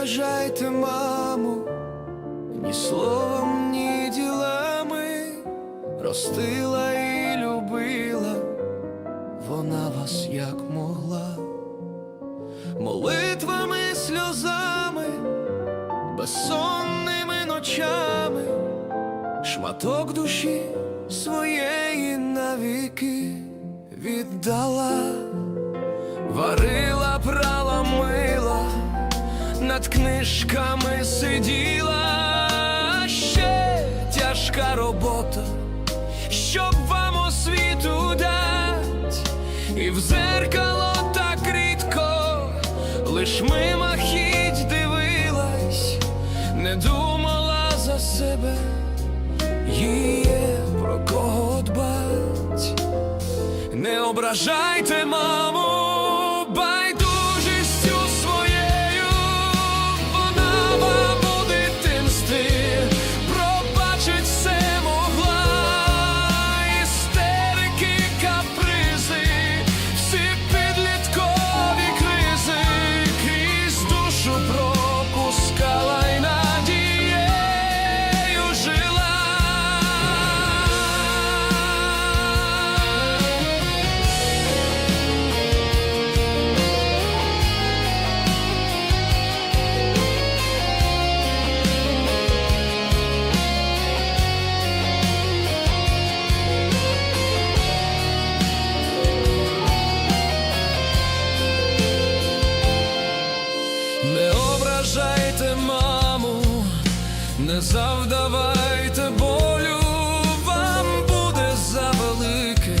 ображайте маму, ні словом, ні ділами, ростила і любила. Вона вас як могла, молитвами, сльозами, безсонними ночами, шматок душі своєї навіки віддала, варила, прала, мила, над книжками сиділа, ще тяжка робота, щоб вам освіту дать, і в зеркало так рідко, лиш мимохідь дивилась, не думала за себе, їй є про кого дбать. Не ображайте маму завдавайте болю, вам буде завелике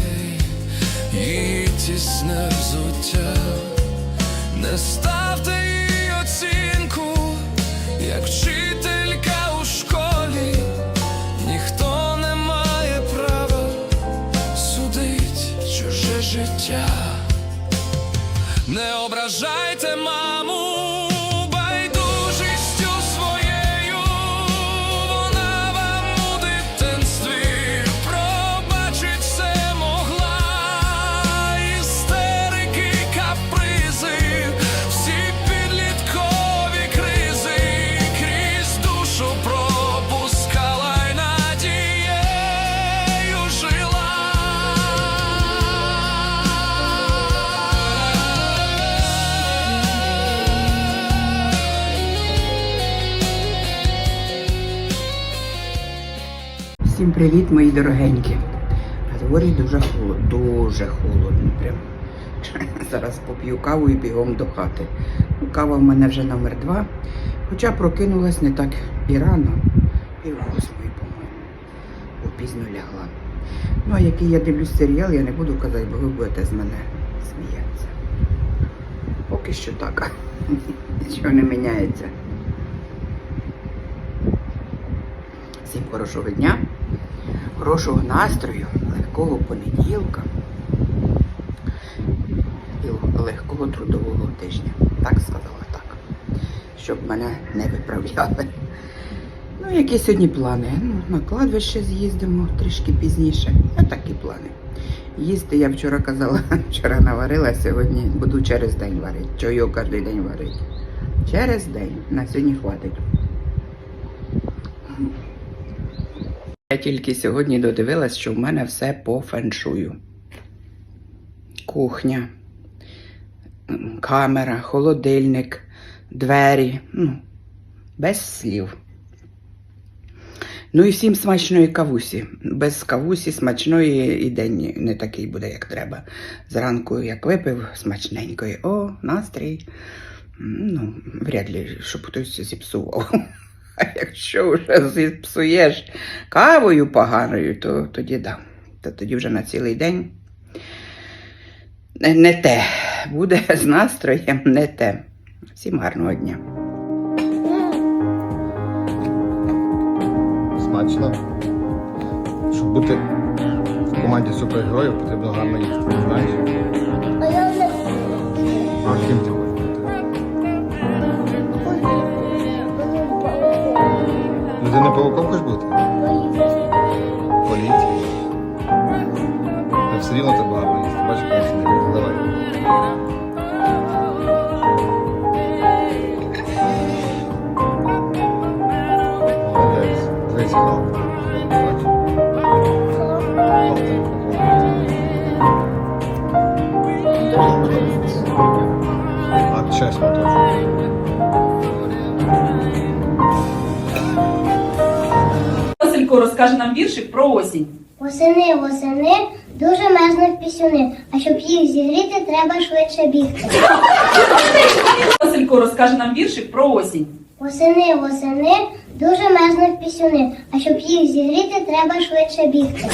і тісне взуття. Не ставте їй оцінку, як вчителька у школі, ніхто не має права судить чуже життя. Не ображайте привіт, мої дорогенькі. На дворі дуже холодно, дуже холодно. Прям. Зараз поп'ю каву і бігом до хати. Ну, кава в мене вже номер два. Хоча прокинулась не так і рано, і в восьмої, по-моєму. Бо пізно лягла. Ну, а який я дивлюсь серіал, я не буду казати, бо ви будете з мене сміятися. Поки що так. Нічого не міняється. Всім хорошого дня, хорошого настрою, легкого понеділка і легкого трудового тижня. Так сказала так. Щоб мене не виправляли. Ну, які сьогодні плани? Ну, на кладбище з'їздимо трішки пізніше. А такі плани. Їсти я вчора казала, вчора наварила, сьогодні буду через день варити. Чого кожен день варити? Через день. На сьогодні хватить. Тільки сьогодні додивилась, що в мене все по феншую. Кухня, камера, холодильник, двері. Ну, без слів. Ну і всім смачної кавусі. Без кавусі смачної і день не такий буде, як треба. Зранку, як випив смачненької, о, настрій. Ну, вряд ли, щоб хтось зіпсував. А якщо вже зіпсуєш кавою поганою, то тоді да. То тоді вже на цілий день не, не те. Буде з настроєм не те. Всім гарного дня. Смачно. Щоб бути в команді супергероїв, потрібно гарно їсти, знаєш? А ким ти Ти не пауком хочеш бути? Політ. Та все рівно тебе гарно їсти. Бачиш, краще не буде. Давай. Молодець. Дивись, хлоп. Бачиш. Хлоп. Тоже. Василько розкаже нам віршик про осінь. Восени, восени, дуже мерзнуть пісюни, а щоб їх зігріти, треба швидше бігти. Василько розкаже нам віршик про осінь. Восени, восени, дуже мерзнуть пісюни, а щоб їх зігріти, треба швидше бігти.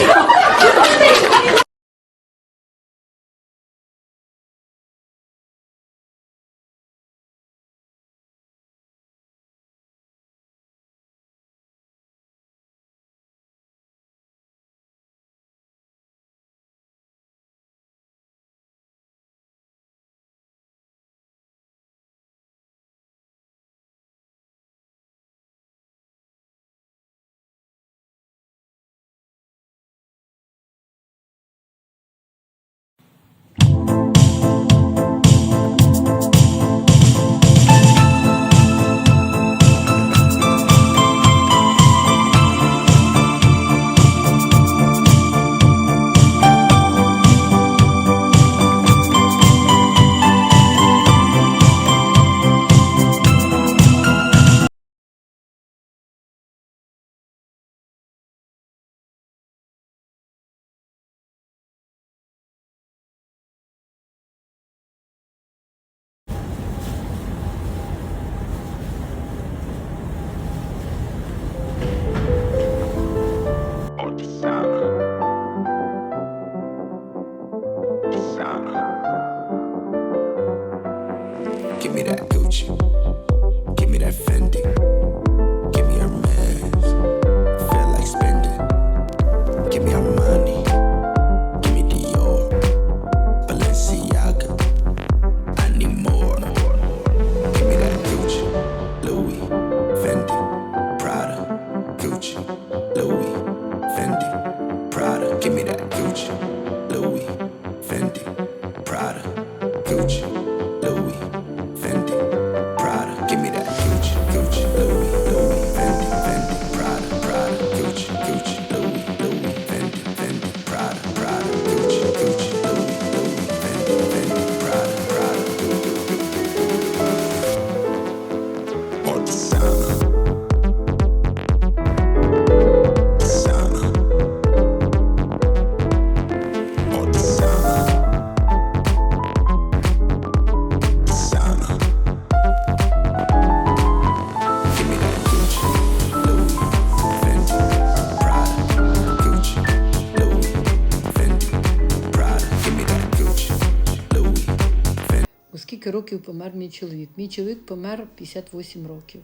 Років помер мій чоловік? Мій чоловік помер 58 років,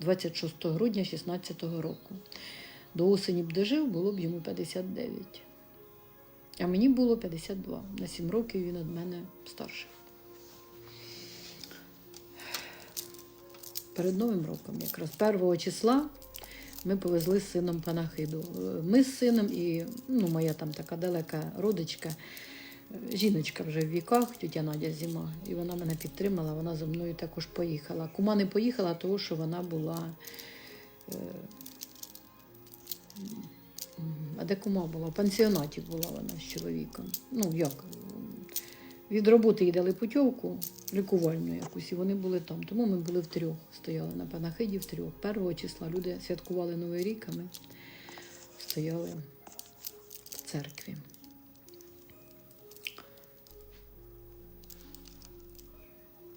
26 грудня 16 року. До осені б дожив, було б йому 59. А мені було 52. На 7 років він від мене старший. Перед Новим роком, якраз 1 числа, ми повезли з сином панахиду. Ми з сином і ну, моя там така далека родичка, жіночка вже в віках, тетя Надя Зіма, і вона мене підтримала, вона зі мною також поїхала. Кума не поїхала, тому що вона була. е, А де кума була? В пансіонаті була вона з чоловіком. Ну, як? Від роботи їй дали путівку лікувальну якусь, і вони були там. Тому ми були втрьох, стояли на панахиді втрьох. Першого числа люди святкували Новий рік, а ми стояли в церкві.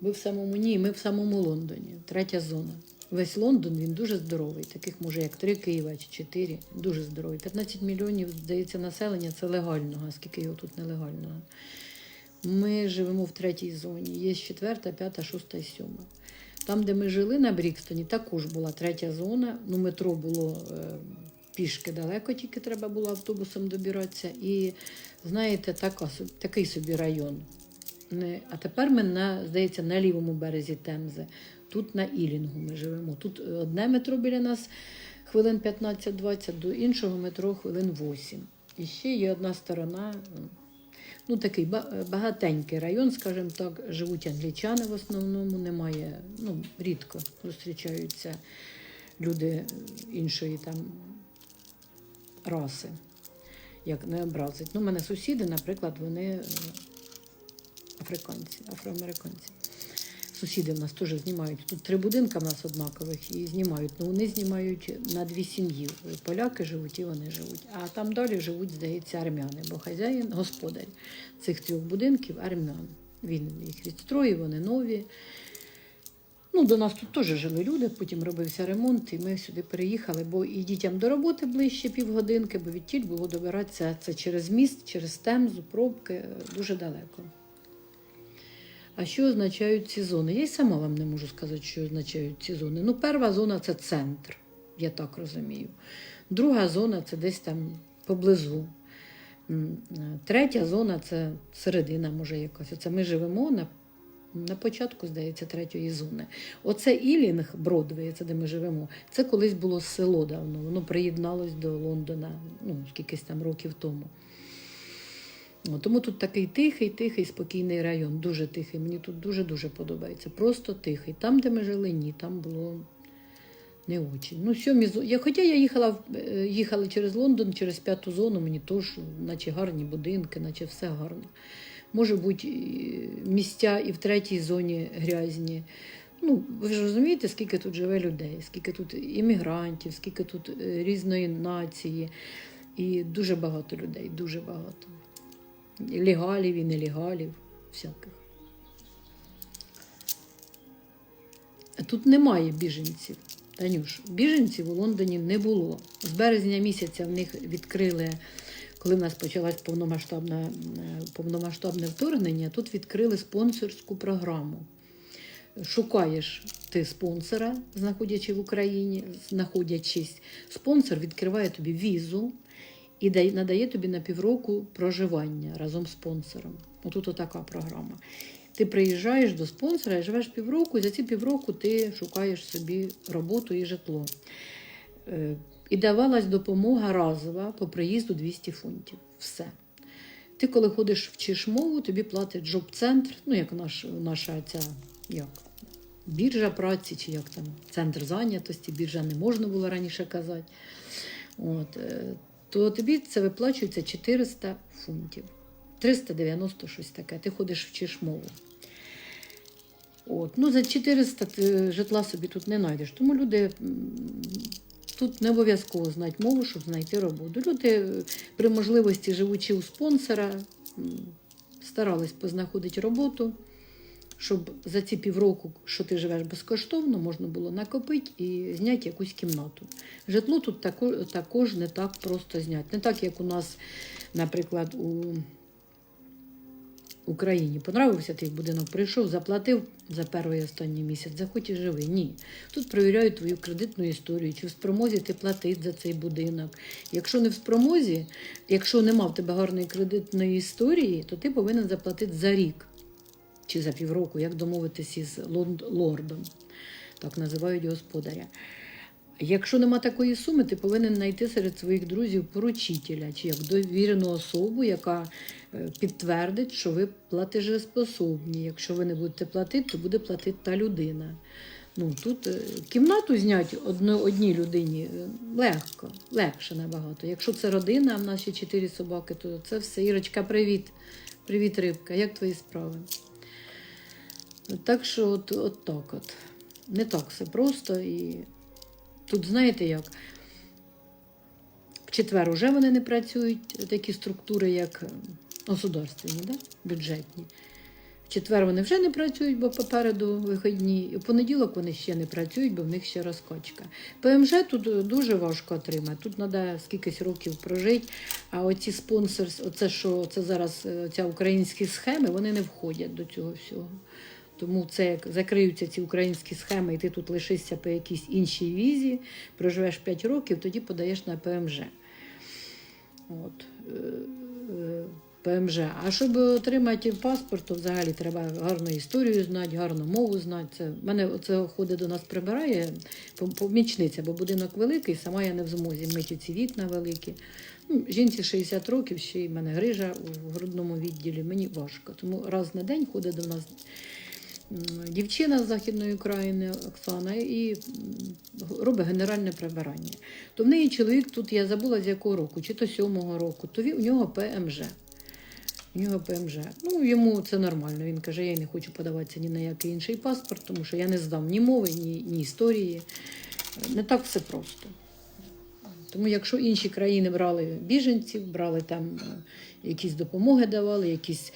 Ви в самому ні, ми в самому Лондоні, третя зона. Весь Лондон він дуже здоровий, таких може як три Києва чи чотири. Дуже здоровий. 15 мільйонів, здається, населення це легального, а скільки його тут нелегального. Ми живемо в третій зоні. Є четверта, п'ята, шоста і сьома. Там, де ми жили на Брікстоні, також була третя зона. Ну, метро було е, пішки далеко, тільки треба було автобусом добиратися. І знаєте, така, такий собі район. Не, а тепер ми на, здається, на лівому березі Темзи. Тут на Ілінгу ми живемо. Тут е, одне метро біля нас хвилин 15-20, до іншого метро хвилин 8. І ще є одна сторона. Ну, такий багатенький район, скажімо так, живуть англічани в основному, немає, ну, рідко зустрічаються люди іншої там раси, як не образить. Ну, у мене сусіди, наприклад, вони е, африканці, афроамериканці. Сусіди в нас теж знімають. Тут три будинки в нас однакових і знімають. Ну вони знімають на дві сім'ї. Поляки живуть і вони живуть. А там далі живуть, здається, армяни, бо хазяїн, господар цих трьох будинків армян. Він їх відстроїв, вони нові. Ну, до нас тут теж жили люди, потім робився ремонт, і ми сюди переїхали, бо і дітям до роботи ближче півгодинки, бо відтіль було добиратися це через міст, через темзу, пробки, дуже далеко. А що означають ці зони? Я й сама вам не можу сказати, що означають ці зони. Ну, перша зона це центр, я так розумію. Друга зона це десь там поблизу. Е, Третя зона це середина, може якась. Оце ми живемо на, на початку, здається, третьої зони. Оце Ілінг, Бродвей, це де ми живемо. Це колись було село давно. Воно приєдналось до Лондона, ну, скількись там років тому. О, Тому тут такий тихий, тихий, спокійний район, дуже тихий. Мені тут дуже-дуже подобається. Просто тихий. Там, де ми жили, ні, там було не очень. Ну, сьомі я, хоча я їхала, е, їхала через Лондон, через п'яту зону, мені теж, наче гарні будинки, наче все гарно. Може бути, місця і в третій зоні грязні. Ну, ви ж розумієте, скільки тут живе людей, скільки тут іммігрантів, скільки тут е, різної нації. І дуже багато людей, дуже багато. Легалів і нелегалів, всяких. Тут немає біженців. Танюш, біженців у Лондоні не було. З березня місяця в них відкрили, коли в нас почалось повномасштабне, повномасштабне вторгнення, тут відкрили спонсорську програму. Шукаєш ти спонсора, знаходячи в Україні, знаходячись, спонсор відкриває тобі візу і надає тобі на півроку проживання разом з спонсором. Отут отака програма. Ти приїжджаєш до спонсора і живеш півроку, і за ці півроку ти шукаєш собі роботу і житло. Е, І давалась допомога разова по приїзду 200 фунтів. Все. Ти, коли ходиш вчиш мову, тобі платить джоб-центр, ну як наш, наша ця як, біржа праці, чи як там центр зайнятості, біржа не можна було раніше казати. От, е, то тобі це виплачується 400 фунтів. 390 щось таке. Ти ходиш вчиш мову. От. Ну, за 400 ти житла собі тут не знайдеш. Тому люди тут не обов'язково знати мову, щоб знайти роботу. Люди е, при можливості, живучи у спонсора, старались познаходити роботу, щоб за ці півроку, що ти живеш безкоштовно, можна було накопити і зняти якусь кімнату. Житло тут також не так просто зняти. Не так, як у нас, наприклад, у Україні. Понравився твій будинок, прийшов, заплатив за перший останній місяць, захоч і живи. Ні. Тут перевіряють твою кредитну історію, чи в спромозі ти платить за цей будинок. Якщо не в спромозі, якщо нема в тебе гарної кредитної історії, то ти повинен заплатити за рік чи за півроку, як домовитися із лордом, так називають господаря. Якщо нема такої суми, ти повинен знайти серед своїх друзів поручителя чи як довірену особу, яка е, підтвердить, що ви платежеспособні. Якщо ви не будете платити, то буде платити та людина. Ну, тут е, кімнату зняти одно, одній людині е, легко, легше набагато. Якщо це родина, а в нас ще чотири собаки, то це все. Ірочка, привіт. Привіт, рибка. Як твої справи? Так що, от, от так от. Не так все просто і Тут знаєте як? В четвер уже вони не працюють, такі структури, як е, государственні, да? бюджетні. В четвер вони вже не працюють, бо попереду вихідні. В понеділок вони ще не працюють, бо в них ще розкачка. ПМЖ тут е, дуже важко отримати. Тут треба скількись років прожити. А оці спонсорс, оце що це зараз е, ця українські схеми, вони не входять до цього всього. Тому це як закриються ці українські схеми, і ти тут лишишся по якійсь іншій візі, проживеш 5 років, тоді подаєш на ПМЖ. От. е, е, ПМЖ. А щоб отримати паспорт, то взагалі треба гарну історію знати, гарну мову знати. Це, мене оце ходить до нас прибирає помічниця, бо будинок великий, сама я не в змозі мити ці вікна великі. Ну, жінці 60 років, ще й в мене грижа у грудному відділі, мені важко. Тому раз на день ходить до нас дівчина з Західної України Оксана і робить генеральне прибирання. То в неї чоловік тут, я забула з якого року, чи то сьомого року, то у нього ПМЖ. У нього ПМЖ. Ну, йому це нормально. Він каже, я не хочу подаватися ні на який інший паспорт, тому що я не здам ні мови, ні, ні історії. Не так все просто. Тому якщо інші країни брали біженців, брали там е, якісь допомоги давали, якісь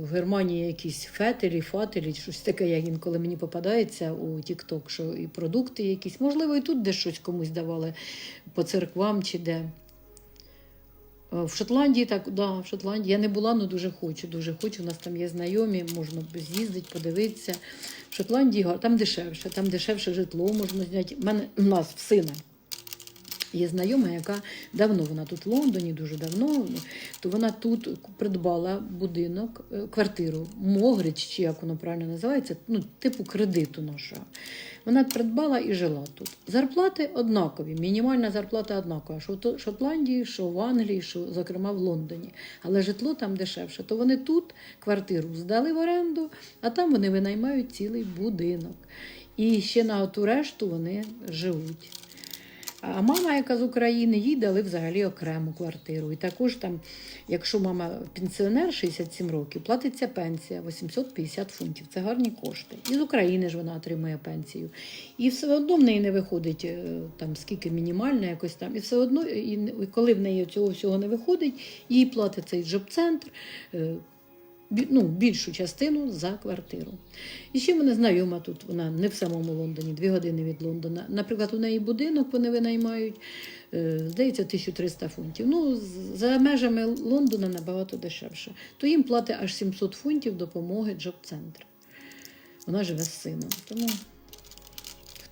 в Германії якісь фетелі, фателі, щось таке, як інколи мені попадається у TikTok, що і продукти якісь, можливо, і тут десь щось комусь давали по церквам чи де. Е, В Шотландії так, да, в Шотландії я не була, але дуже хочу. Дуже хочу. У нас там є знайомі, можна з'їздити, подивитися. В Шотландії там дешевше, там дешевше житло можна зняти. У мене у нас в сина є знайома, яка давно вона тут в Лондоні, дуже давно, то вона тут придбала будинок, е, квартиру, Могрич, чи як воно правильно називається, ну, типу кредиту нашого. Вона придбала і жила тут. Зарплати однакові, мінімальна зарплата однакова, що в Шотландії, що в Англії, що, зокрема, в Лондоні. Але житло там дешевше. То вони тут квартиру здали в оренду, а там вони винаймають цілий будинок. І ще на ту решту вони живуть. А мама, яка з України, їй дали взагалі окрему квартиру. І також там, якщо мама пенсіонер 67 років, платиться пенсія 850 фунтів. Це гарні кошти. І з України ж вона отримує пенсію. І все одно в неї не виходить е, там скільки мінімальна, якось там. І все одно, і коли в неї цього всього не виходить, їй платить цей джоб-центр. Ну, більшу частину за квартиру. І ще мене знайома тут, вона не в самому Лондоні, дві години від Лондона. Наприклад, у неї будинок вони винаймають, е, здається, 1300 фунтів. Ну, за межами Лондона набагато дешевше. То їм платить аж 700 фунтів допомоги джоб-центр. Вона живе з сином. Тому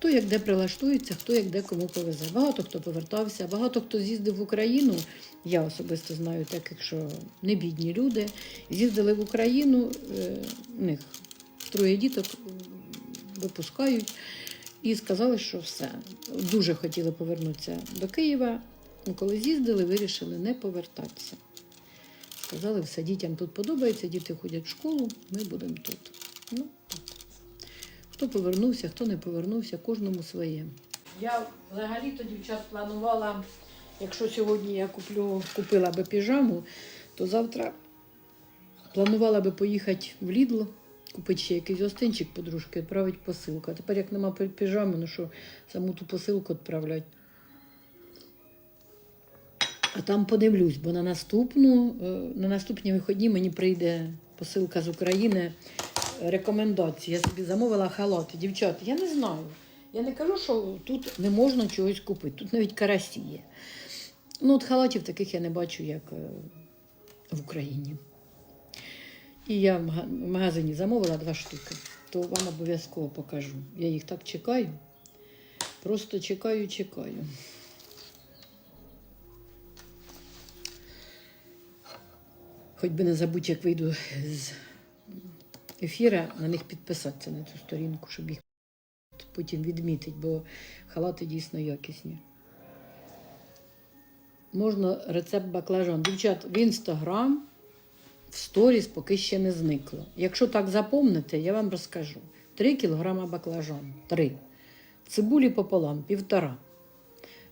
хто як де прилаштується, хто як де кому повезе. Багато хто повертався, багато хто з'їздив в Україну. Я особисто знаю таких, що не бідні люди. З'їздили в Україну, е, у них троє діток е, випускають і сказали, що все. Дуже хотіли повернутися до Києва. Ну, коли з'їздили, вирішили не повертатися. Сказали, все, дітям тут подобається, діти ходять в школу, ми будемо тут. Ну, так. Хто повернувся, хто не повернувся, кожному своє. Я взагалі-то дівчат планувала, якщо сьогодні я куплю, купила би піжаму, то завтра планувала би поїхати в Лідл, купити ще якийсь гостинчик подружки, відправити посилку. А тепер як нема пі- піжами, ну що саму ту посилку відправляти. А там подивлюсь, бо на наступну, е, на наступні вихідні мені прийде посилка з України рекомендації. Я собі замовила халати. Дівчата, я не знаю. Я не кажу, що тут не можна чогось купити. Тут навіть карасі є. Ну, от халатів таких я не бачу, як е, в Україні. І я в магазині замовила два штуки, то вам обов'язково покажу. Я їх так чекаю. Просто чекаю, чекаю. Хоч би не забудь, як вийду з ефіра, на них підписатися на цю сторінку, щоб їх потім відмітити, бо халати дійсно якісні. Можна рецепт баклажан. Дівчат, в інстаграм, в сторіс поки ще не зникло. Якщо так запомните, я вам розкажу. 3 кілограма баклажан. 3. Цибулі пополам, півтора.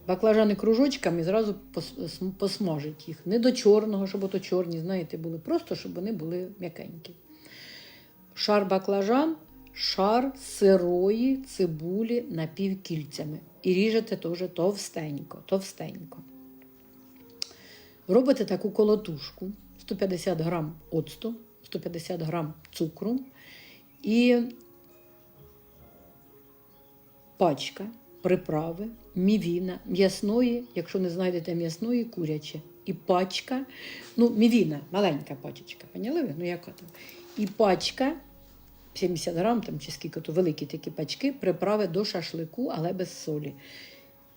Баклажани кружочками зразу пос- посмажить їх. Не до чорного, щоб ото чорні, знаєте, були. Просто щоб вони були м'якенькі. Шар баклажан, шар сирої цибулі напівкільцями. І ріжете теж товстенько, товстенько. Робите таку колотушку, 150 грам оцту, 150 грам цукру і пачка приправи, мівіна, м'ясної, якщо не знайдете м'ясної, куряче. І пачка, ну, мівіна, маленька пачечка, поняли ви? Ну, яка там? І пачка 70 грам там, чи скільки то великі такі пачки, приправи до шашлику, але без солі.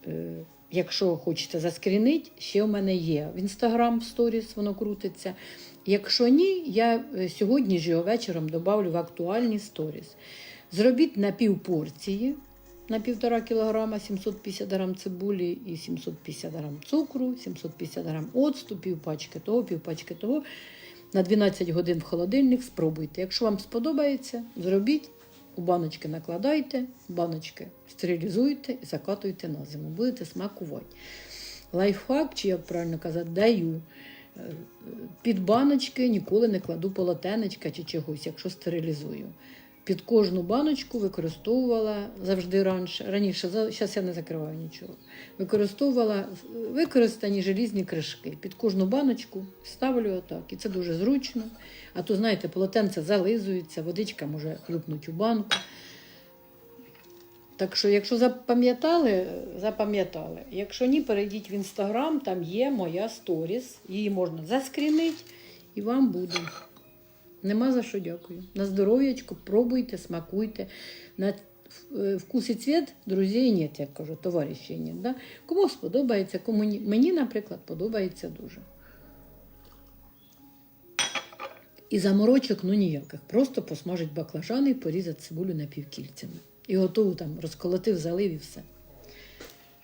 Е, якщо хочете заскрінити, ще в мене є в інстаграм сторіс, воно крутиться. Якщо ні, я е, сьогодні ж його вечором добавлю в актуальні сторіс. Зробіть на пів порції на півтора кілограма, 750 грам цибулі і 750 грам цукру, 750 грам оцту, пів пачки того, пів пачки того. На 12 годин в холодильник спробуйте. Якщо вам сподобається, зробіть, у баночки накладайте, баночки стерилізуйте і закатуйте на зиму. Будете смакувати. Лайфхак, чи як правильно казати, даю. Е, Під баночки ніколи не кладу полотенечка чи чогось, якщо стерилізую. Під кожну баночку використовувала завжди раніше. Раніше, зараз я не закриваю нічого. Використовувала використані желізні кришки. Під кожну баночку ставлю отак. І це дуже зручно. А то, знаєте, полотенце зализується, водичка може хлюпнути у банку. Так що, якщо запам'ятали, запам'ятали. Якщо ні, перейдіть в інстаграм, там є моя сторіс. Її можна заскрінити і вам буде. Нема за що дякую. На здоров'ячко, пробуйте, смакуйте. На е, вкус і цвіт друзей нет, як кажу, товаришів нет. Да? Кому сподобається, кому ні. Мені, наприклад, подобається дуже. І заморочок ну ніяких. Просто посмажить баклажани і порізати цибулю напівкільцями. І готову там розколотив, залив і все.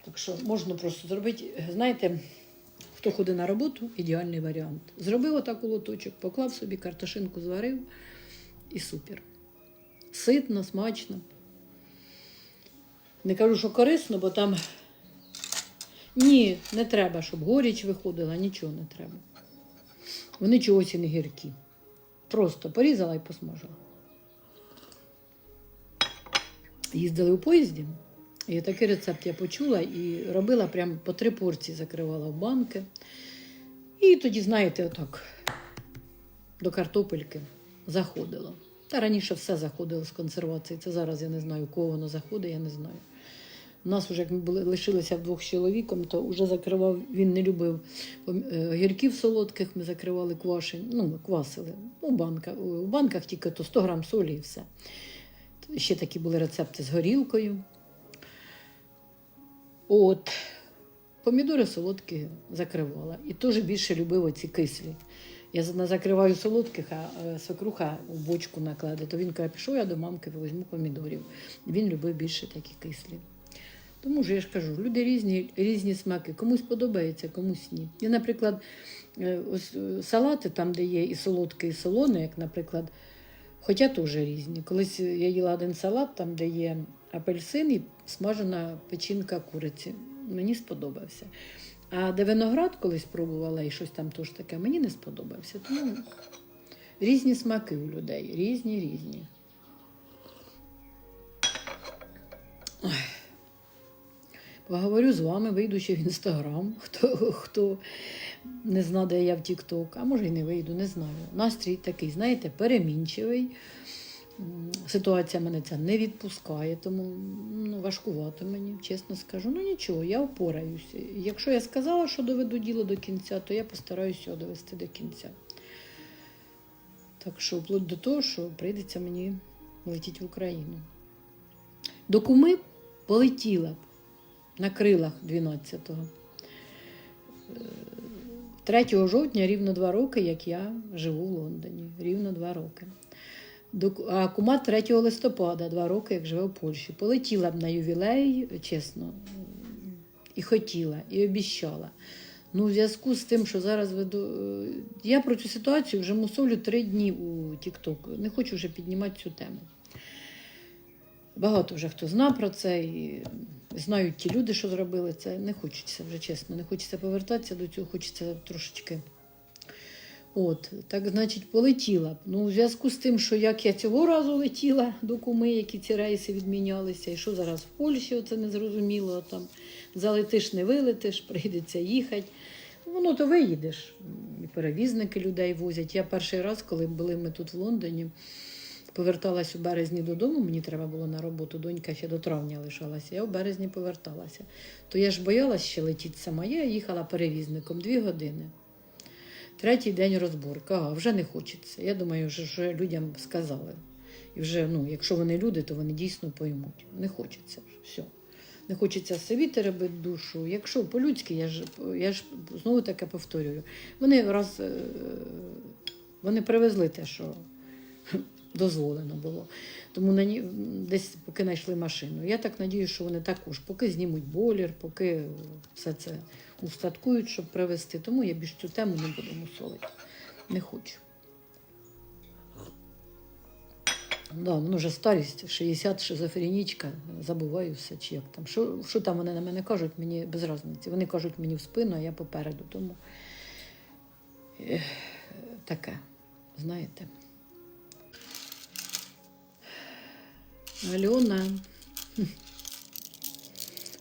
Так що можна просто зробити, знаєте, хто ходить на роботу, ідеальний варіант. Зробив отак лоточок, поклав собі картошинку, зварив і супер. Ситно, смачно. Не кажу, що корисно, бо там ні, не треба, щоб горіч виходила, нічого не треба. Вони чогось і не гіркі. Просто порізала і посмажила. Їздили у поїзді, і такий рецепт я почула і робила прям по три порції, закривала в банки. І тоді, знаєте, отак до картопельки заходило. Та раніше все заходило з консервації. Це зараз я не знаю, кого воно заходить, я не знаю. У нас вже як ми були, лишилися вдвох з чоловіком, то вже закривав, він не любив е, гірків солодких, ми закривали квашень, ну, квасили у банках, у банках тільки то 100 грам солі і все. Ще такі були рецепти з горілкою. От. Помідори солодкі закривала. І теж більше любив оці кислі. Я закриваю солодких, а е, свекруха у бочку накладе. То він каже, пішов я до мамки, візьму помідорів. Він любив більше такі кислі. Тому ж я ж кажу, люди різні, різні смаки. Комусь подобається, комусь ні. І, наприклад, е, ось е, салати, там, де є і солодке, і солоне, як, наприклад, хоча теж різні. Колись я їла один салат, там, де є апельсин і смажена печінка куриці. Мені сподобався. А де виноград колись пробувала і щось там теж таке, мені не сподобався. Тому різні смаки у людей, різні, різні. Поговорю з вами, вийду ще в інстаграм, хто, хто не знає, де я в Тік-Ток, а може й не вийду, не знаю. Настрій такий, знаєте, перемінчивий. Ситуація мене це не відпускає, тому ну, важкувато мені, чесно скажу. Ну нічого, я впораюся. Якщо я сказала, що доведу діло до кінця, то я постараюся його довести до кінця. Так що, вплоть до того, що прийдеться мені летіти в Україну. До куми полетіла б на крилах 12-го. Е, 3 жовтня рівно два роки, як я живу в Лондоні. Рівно два роки. А кума 3 листопада, два роки, як живе в Польщі. Полетіла б на ювілей, чесно, і хотіла, і обіщала. Ну, в зв'язку з тим, що зараз веду. е, Я про цю ситуацію вже мусолю три дні у TikTok. Не хочу вже піднімати цю тему. Багато вже хто знав про це і знають ті люди, що зробили це. Не хочеться вже чесно, не хочеться повертатися до цього, хочеться трошечки. От, так, значить, полетіла. Ну, у зв'язку з тим, що як я цього разу летіла до куми, які ці рейси відмінялися, і що зараз в Польщі, це не зрозуміло, там залетиш, не вилетиш, прийдеться їхати. Воно то виїдеш. І перевізники людей возять. Я перший раз, коли були ми тут в Лондоні, поверталась у березні додому, мені треба було на роботу, донька ще до травня лишалася, я в березні поверталася. То я ж боялась ще летіти сама. Я їхала перевізником дві години. Третій день розборка, ага, вже не хочеться. Я думаю, вже, вже людям сказали. І вже, ну, якщо вони люди, то вони дійсно поймуть. Не хочеться. Все. Не хочеться собі теребити душу. Якщо по-людськи, я ж, я ж знову таке повторюю. Вони раз е, вони привезли те, що дозволено було. Тому на ні- десь поки знайшли машину. Я так надію, що вони також, поки знімуть бойлер, поки все це устаткують, щоб привезти. Тому я більш цю тему не буду мусолити. Не хочу. Да, воно вже старість, 60, шизофренічка, забуваю все, чи як там. Що, що там вони на мене кажуть, мені без різниці. Вони кажуть мені в спину, а я попереду. Тому ех, таке, знаєте. Альона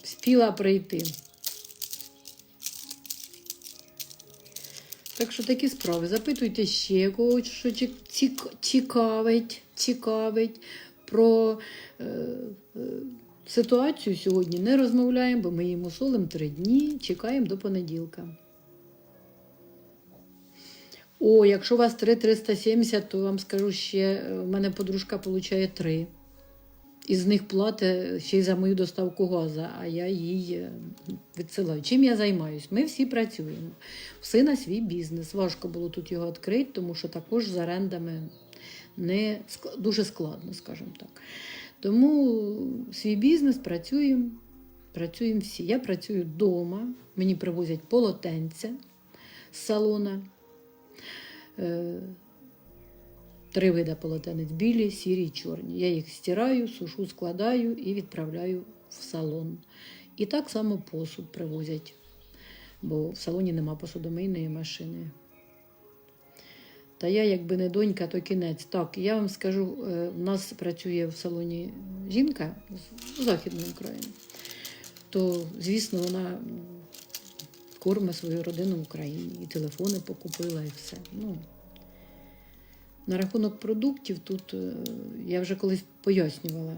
спіла прийти. Так що такі справи. Запитуйте ще когось, що цікавить, цікавить про е, е, ситуацію сьогодні. Не розмовляємо, бо ми їмо солим три дні, чекаємо до понеділка. О, якщо у вас 3,370, то вам скажу ще, е, в мене подружка получає 3. Із них платить ще й за мою доставку газу, а я їй е, відсилаю. Чим я займаюсь? Ми всі працюємо. В сина свій бізнес. Важко було тут його відкрити, тому що також з орендами не дуже складно, скажімо так. Тому свій бізнес працюємо, працюємо всі. Я працюю вдома, мені привозять полотенця з салона. Три види полотенець білі, сірі і чорні. Я їх стираю, сушу, складаю і відправляю в салон. І так само посуд привозять, бо в салоні нема посудомийної машини. Та я, якби не донька, то кінець. Так, я вам скажу, е, в нас працює в салоні жінка з Західної України, то, звісно, вона кормить свою родину в Україні. І телефони покупила, і все. Ну, на рахунок продуктів тут е, я вже колись пояснювала.